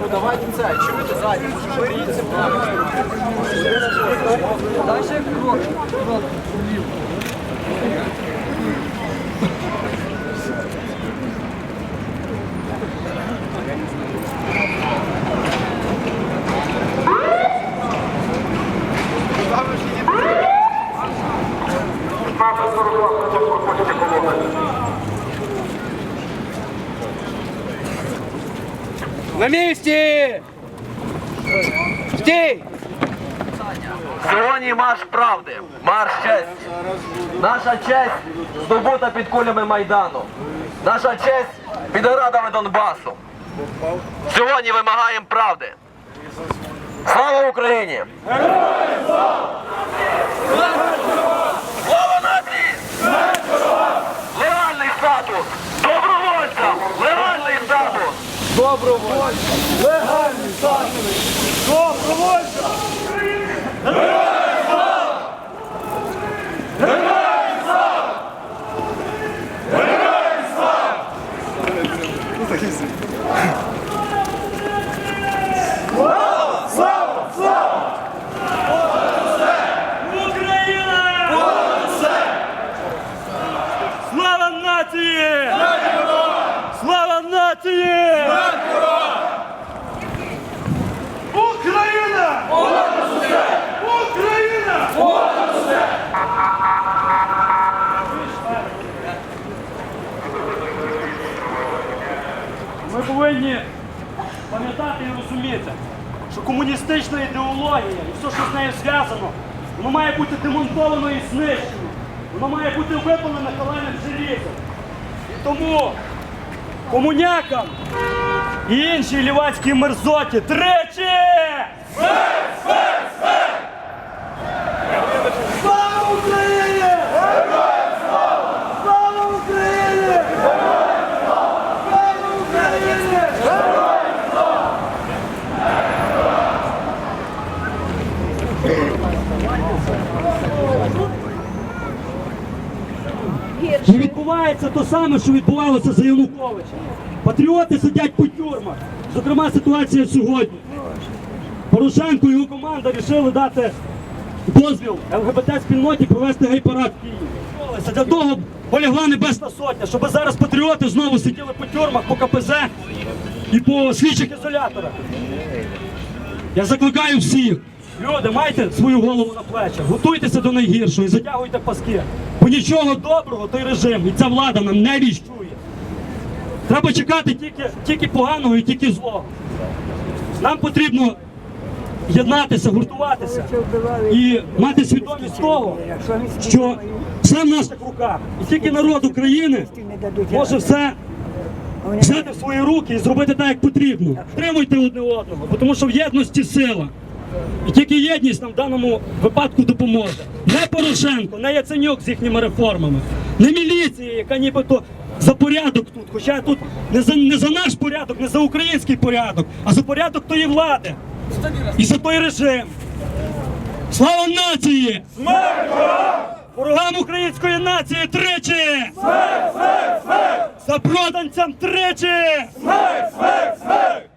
Ну давайте це, чи ви ззаді? Беріться, Далі крок. крок На місці! Стій! Сьогодні марш правди, марш честі. Наша честь здобута під кулями Майдану. Наша честь під градами Донбасу. Сьогодні вимагаємо правди. Слава Україні! Слава нації! Легальний статус! Добровольцям! Легальний статус! Україна! Слава нації! Слава нації! Україна! Україна! Ми повинні пам'ятати і розуміти, що комуністична ідеологія і все, що з нею зв'язано, воно має бути демонтовано і знищено. Воно має бути випалене каленим желізом. І тому комунякам і іншій лівацькій мерзоті тричі! Слава Україні! Слава Україні! Слава Україні! І відбувається те саме, що відбувалося за Януковича. Патріоти сидять по тюрмах. Зокрема, ситуація сьогодні. Порошенко і його команда вирішили дати дозвіл ЛГБТ-спільноті провести гей-парад в Києві. Для того полягла небесна сотня, щоб зараз патріоти знову сиділи по тюрмах, по КПЗ і по слідчих ізоляторах. Я закликаю всіх. Люди, майте свою голову на плечах, готуйтеся до найгіршого і затягуйте паски. Бо нічого доброго той режим і ця влада нам не віщує. Треба чекати тільки, тільки поганого і тільки злого. Нам потрібно єднатися, гуртуватися і мати свідомість того, що все в наших руках. І тільки народ України може все взяти в свої руки і зробити так, як потрібно. Тримуйте одне одного, тому що в єдності сила. І тільки єдність нам в даному випадку допоможе. Не Порошенко, не Яценюк з їхніми реформами, не міліція, яка нібито за порядок тут. Хоча тут не за, не за наш порядок, не за український порядок, а за порядок тої влади і за той режим. Слава нації! Смерть! Ворогам української нації тричі! Смерть! Смерть! Смерть! Запроданцям тричі! Смерть! Смерть! Смерть!